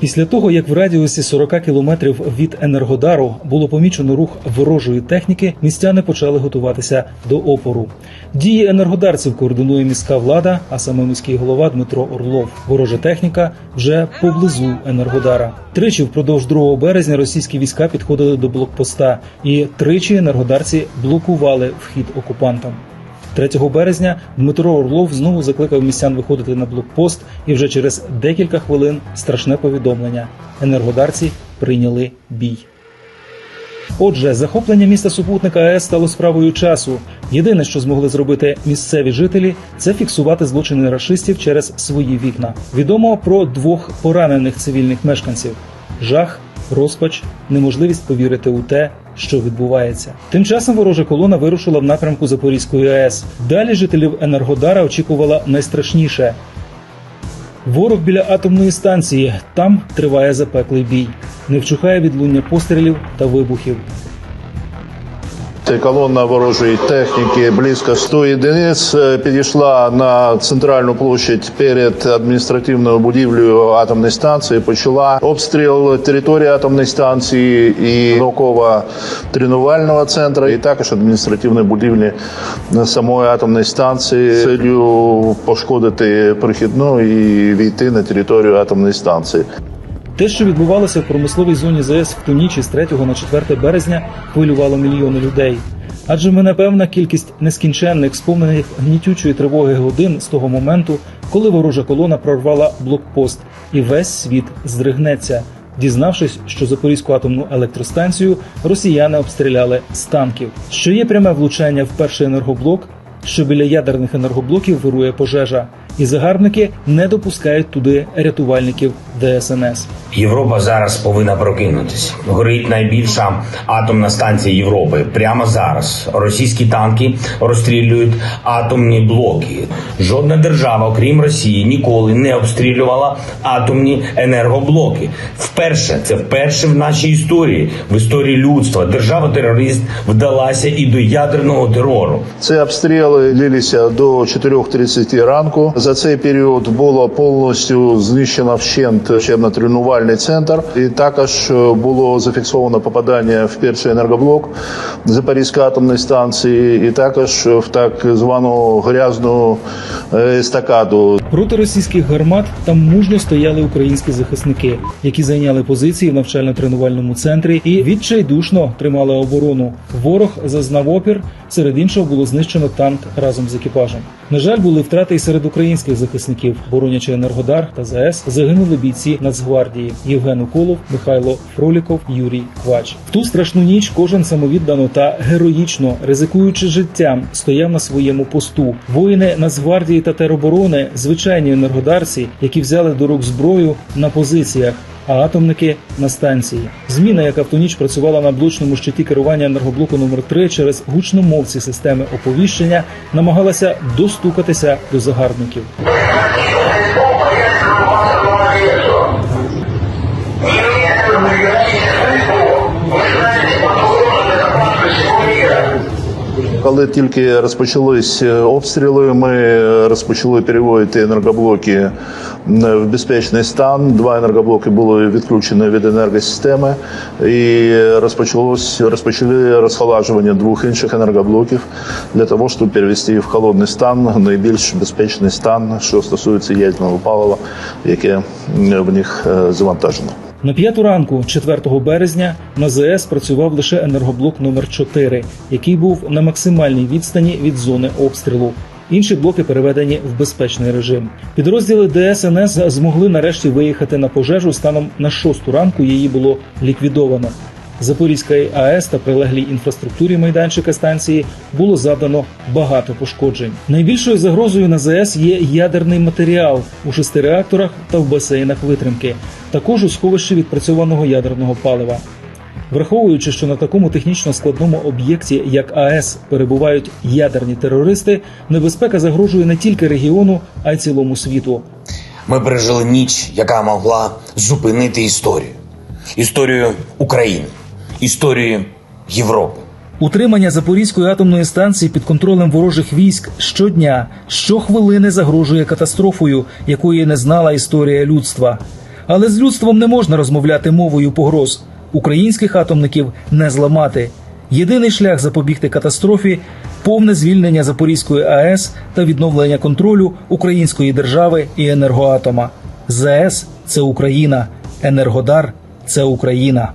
Після того, як в радіусі 40 кілометрів від Енергодару було помічено рух ворожої техніки, містяни почали готуватися до опору. Дії енергодарців координує міська влада, а саме міський голова Дмитро Орлов. Ворожа техніка вже поблизу Енергодара. Тричі впродовж 2 березня російські війська підходили до блокпоста, і тричі енергодарці блокували вхід окупантам. 3 березня Дмитро Орлов знову закликав містян виходити на блокпост, і вже через декілька хвилин страшне повідомлення: енергодарці прийняли бій. Отже, захоплення міста супутника АЕС стало справою часу. Єдине, що змогли зробити місцеві жителі, це фіксувати злочини рашистів через свої вікна. Відомо про двох поранених цивільних мешканців: жах, розпач, неможливість повірити у те, що відбувається. Тим часом ворожа колона вирушила в напрямку Запорізької АЕС. Далі жителів Енергодара очікувала найстрашніше. Ворог біля атомної станції. Там триває запеклий бій. Не вчухає відлуння пострілів та вибухів. Це колонна ворожої техніки близько 100 єдиниць е, підійшла на центральну площадь перед адміністративною будівлею атомної станції. Почала обстріл території атомної станції і науково-тренувального центру, і також адміністративної будівлі самої атомної станції з целью пошкодити прихідну і війти на територію атомної станції. Те, що відбувалося в промисловій зоні ЗС в ту ніч із 3 на 4 березня, хвилювало мільйони людей. Адже мене певна кількість нескінченних, сповнених гнітючої тривоги годин з того моменту, коли ворожа колона прорвала блокпост, і весь світ здригнеться, дізнавшись, що Запорізьку атомну електростанцію росіяни обстріляли з танків, що є пряме влучання в перший енергоблок, що біля ядерних енергоблоків вирує пожежа, і загарбники не допускають туди рятувальників ДСНС. Європа зараз повинна прокинутися. Горить найбільша атомна станція Європи. Прямо зараз російські танки розстрілюють атомні блоки. Жодна держава, окрім Росії, ніколи не обстрілювала атомні енергоблоки. Вперше це вперше в нашій історії, в історії людства. Держава-терорист вдалася і до ядерного терору. Ці обстріли длилися до 4.30 ранку. За цей період було повністю знищено вщент учебно-тренувальний центр. І також е, було зафіксовано попадання в перший енергоблок Запорізької атомної станції, і також в так звану грязну естакаду. Проти російських гармат там мужньо стояли українські захисники, які зайняли позиції в навчально-тренувальному центрі і відчайдушно тримали оборону. Ворог зазнав опір. Серед іншого було знищено танк разом з екіпажем. На жаль, були втрати і серед українських захисників, боронячи Енергодар та ЗАЕС, загинули бійці Нацгвардії Євген Уколов, Михайло Фроліков, Юрій Квач. В ту страшну ніч кожен самовіддано та героїчно, ризикуючи життям, стояв на своєму посту. Воїни Нацгвардії та тероборони, звичайні енергодарці, які взяли до рук зброю на позиціях. А атомники на станції. Зміна, яка в ту ніч працювала на блочному щиті керування енергоблоку номер 3 через гучномовці системи оповіщення, намагалася достукатися до загарбників. Коли тільки розпочались е, обстріли, ми розпочали переводити енергоблоки в безпечний стан. Два енергоблоки були відключені від енергосистеми, і розпочалось розпочали розхолажування двох інших енергоблоків для того, щоб перевести в холодний стан, найбільш безпечний стан, що стосується ядерного палива, яке в них е, завантажено. На п'яту ранку, 4 березня, на ЗС працював лише енергоблок номер 4 який був на максимальній відстані від зони обстрілу. Інші блоки переведені в безпечний режим. Підрозділи ДСНС змогли нарешті виїхати на пожежу. Станом на 6 ранку її було ліквідовано. Запорізької АЕС та прилеглій інфраструктурі майданчика станції було завдано багато пошкоджень. Найбільшою загрозою на ЗАЕС є ядерний матеріал у шести реакторах та в басейнах витримки, також у сховищі відпрацьованого ядерного палива. Враховуючи, що на такому технічно складному об'єкті, як АЕС, перебувають ядерні терористи, небезпека загрожує не тільки регіону, а й цілому світу. Ми пережили ніч, яка могла зупинити історію. Історію України, історію Європи. Утримання Запорізької атомної станції під контролем ворожих військ щодня, щохвилини загрожує катастрофою, якої не знала історія людства. Але з людством не можна розмовляти мовою погроз. Українських атомників не зламати. Єдиний шлях запобігти катастрофі повне звільнення Запорізької АЕС та відновлення контролю української держави і енергоатома. ЗАЕС це Україна, Енергодар це Україна.